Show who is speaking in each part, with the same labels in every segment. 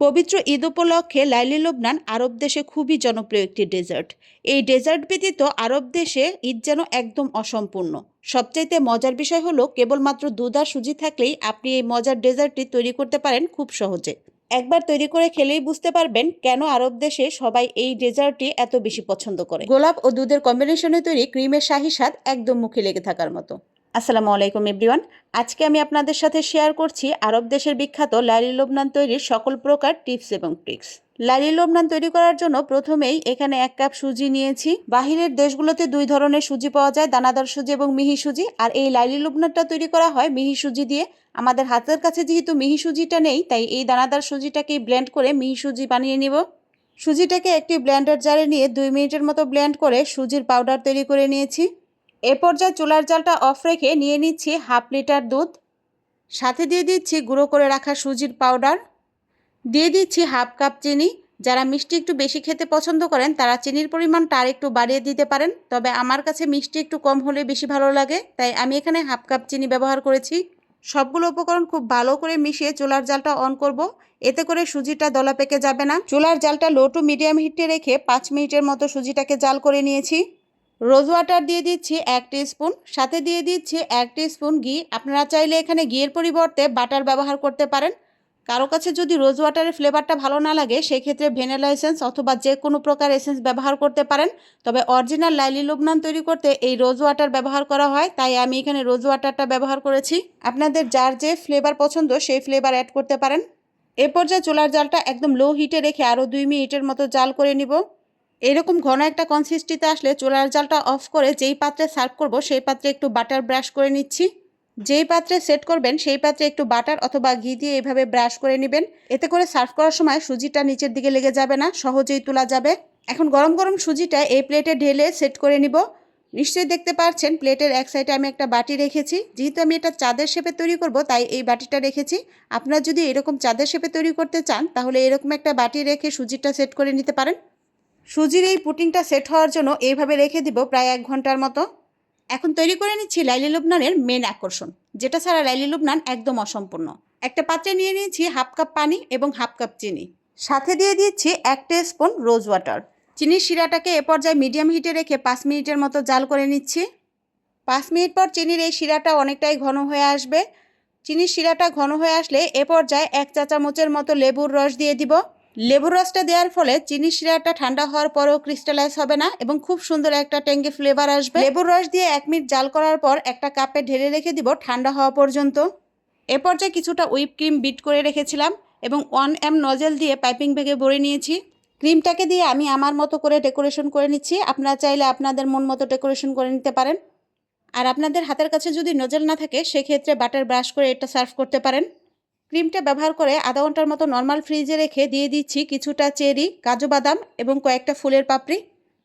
Speaker 1: পবিত্র ঈদ উপলক্ষে লাইলি লবনান আরব দেশে খুবই জনপ্রিয় একটি ডেজার্ট। এই ডেজার্ট ব্যতীত আরব দেশে ঈদ যেন একদম অসম্পূর্ণ। সবচাইতে মজার বিষয় হলো, কেবলমাত্র দুধ আর সুজি থাকলেই আপনি এই মজার ডেজার্টটি তৈরি করতে পারেন খুব সহজে। একবার তৈরি করে খেলেই বুঝতে পারবেন কেন আরব দেশে সবাই এই ডেজার্টটি এত বেশি পছন্দ করে। গোলাপ ও দুধের কম্বিনেশনে তৈরি ক্রিমের শাহি স্বাদ একদম মুখে লেগে থাকার মতো। আসসালামু আলাইকুম, এভরিওয়ান। আজকে আমি আপনাদের সাথে শেয়ার করছি আরব দেশের বিখ্যাত লালি লোবনান তৈরির সকল প্রকার টিপস এবং ট্রিক্স। লালি লোবনান তৈরি করার জন্য প্রথমেই এখানে এক কাপ সুজি নিয়েছি। বাহিরের দেশগুলোতে দুই ধরনের সুজি পাওয়া যায়, দানাদার সুজি এবং মিহি সুজি। আর এই লালি লোবনানটা তৈরি করা হয় মিহি সুজি দিয়ে। আমাদের হাতের কাছে যেহেতু মিহি সুজিটা নেই, তাই এই দানাদার সুজিটাকেই ব্লেন্ড করে মিহি সুজি বানিয়ে নিব। সুজিটাকে একটি ব্লেন্ডার জারে নিয়ে দুই মিনিটের মতো ব্লেন্ড করে সুজির পাউডার তৈরি করে নিয়েছি। এ পর্যায়ে চুলার জালটা অফ রেখে নিয়ে নিচ্ছি হাফ লিটার দুধ। সাথে দিয়ে দিচ্ছি গুঁড়ো করে রাখা সুজির পাউডার। দিয়ে দিচ্ছি হাফ কাপ চিনি। যারা মিষ্টি একটু বেশি খেতে পছন্দ করেন, তারা চিনির পরিমাণটা আর একটু বাড়িয়ে দিতে পারেন। তবে আমার কাছে মিষ্টি একটু কম হলে বেশি ভালো লাগে, তাই আমি এখানে হাফ কাপ চিনি ব্যবহার করেছি। সবগুলো উপকরণ খুব ভালো করে মিশিয়ে চুলার জালটা অন করব। এতে করে সুজিটা দলা পেকে যাবে না। চুলার জালটা লো টু মিডিয়াম হিটে রেখে পাঁচ মিনিটের মতো সুজিটাকে জাল করে নিয়েছি। রোজ ওয়াটার দিয়ে দিচ্ছি এক স্পুন সাথে দিয়ে দিচ্ছি এক স্পুন ঘি। আপনারা চাইলে এখানে ঘিয়ের পরিবর্তে বাটার ব্যবহার করতে পারেন। কারও কাছে যদি রোজ ওয়াটারের ফ্লেভারটা ভালো না লাগে, সেক্ষেত্রে ভেনিলা এসেন্স অথবা যে কোনো প্রকার এসেন্স ব্যবহার করতে পারেন। তবে অরিজিনাল লাইলি লুবনান তৈরি করতে এই রোজ ওয়াটার ব্যবহার করা হয়, তাই আমি এখানে রোজ ওয়াটারটা ব্যবহার করেছি। আপনাদের যার যে ফ্লেভার পছন্দ, সেই ফ্লেভার অ্যাড করতে পারেন। এ পর্যায়ে চুলার জালটা একদম লো হিটে রেখে আরও দুই মিনিটের মতো জাল করে নিব। এরকম ঘন একটা কনসিস্টিতে আসলে চোলার জালটা অফ করে যেই পাত্রে সার্ভ করব, সেই পাত্রে একটু বাটার ব্রাশ করে নিচ্ছি। যেই পাত্রে সেট করবেন, সেই পাত্রে একটু বাটার অথবা ঘি দিয়ে এভাবে ব্রাশ করে নেবেন। এতে করে সার্ভ করার সময় সুজিটা নিচের দিকে লেগে যাবে না, সহজেই তোলা যাবে। এখন গরম গরম সুজিটা এই প্লেটে ঢেলে সেট করে নিব। নিশ্চয়ই দেখতে পাচ্ছেন প্লেটের এক সাইডে আমি একটা বাটি রেখেছি। যেহেতু আমি এটা চাঁদের শেপে তৈরি করব, তাই এই বাটিটা রেখেছি। আপনারা যদি এরকম চাঁদের শেপে তৈরি করতে চান, তাহলে এরকম একটা বাটি রেখে সুজিটা সেট করে নিতে পারেন। সুজির এই পুটিংটা সেট হওয়ার জন্য এইভাবে রেখে দিব প্রায় এক ঘণ্টার মতো। এখন তৈরি করে নিচ্ছি লাইলি লুবনানের মেন আকর্ষণ, যেটা ছাড়া লাইলি লুবনান একদম অসম্পূর্ণ। একটা পাত্রে নিয়ে নিয়েছি হাফ কাপ পানি এবং হাফ কাপ চিনি। সাথে দিয়ে দিচ্ছি এক স্পুন রোজ ওয়াটার। চিনির শিরাটাকে এ পর্যায়ে মিডিয়াম হিটে রেখে পাঁচ মিনিটের মতো জাল করে নিচ্ছি। পাঁচ মিনিট পর চিনির এই শিরাটা অনেকটাই ঘন হয়ে আসবে। চিনির শিরাটা ঘন হয়ে আসলে এ পর্যায়ে এক চা চামচের মতো লেবুর রস দিয়ে দিব। লেবুর রসটা দেওয়ার ফলে চিনি শিরাটা ঠান্ডা হওয়ার পরেও ক্রিস্টালাইজ হবে না এবং খুব সুন্দর একটা ট্যাঙ্গে ফ্লেভার আসবে। লেবুর রস দিয়ে এক মিনিট জাল করার পর একটা কাপে ঢেলে রেখে দিব ঠান্ডা হওয়া পর্যন্ত। এ পর্যায়ে কিছুটা হুইপ ক্রিম বিট করে রেখেছিলাম এবং ওয়ান এম নজেল দিয়ে পাইপিং ব্যাগে ভরে নিয়েছি। ক্রিমটাকে দিয়ে আমি আমার মতো করে ডেকোরেশন করে নিচ্ছি। আপনারা চাইলে আপনাদের মন মতো ডেকোরেশন করে নিতে পারেন। আর আপনাদের হাতের কাছে যদি নজেল না থাকে, সেক্ষেত্রে বাটার ব্রাশ করে এটা সার্ভ করতে পারেন। ক্রিমটা ব্যবহার করে আধা ঘণ্টার মতো নর্মাল ফ্রিজে রেখে দিয়ে দিচ্ছি কিছুটা চেরি, কাজু বাদাম এবং কয়েকটা ফুলের পাপড়ি।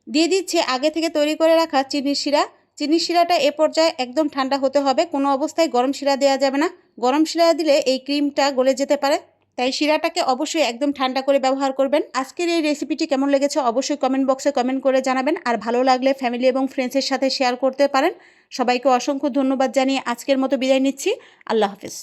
Speaker 1: দিয়ে দিচ্ছি আগে থেকে তৈরি করে রাখা চিনির শিরা। চিনির শিরাটা এ পর্যায়ে একদম ঠান্ডা হতে হবে, কোনো অবস্থায় গরম শিরা দেওয়া যাবে না। গরম শিরা দিলে এই ক্রিমটা গলে যেতে পারে, তাই শিরাটাকে অবশ্যই একদম ঠান্ডা করে ব্যবহার করবেন। আজকের এই রেসিপিটি কেমন লেগেছে অবশ্যই কমেন্ট বক্সে কমেন্ট করে জানাবেন, আর ভালো লাগলে ফ্যামিলি এবং ফ্রেন্ডসের সাথে শেয়ার করতে পারেন। সবাইকে অসংখ্য ধন্যবাদ জানিয়ে আজকের মতো বিদায় নিচ্ছি। আল্লাহ হাফিজ।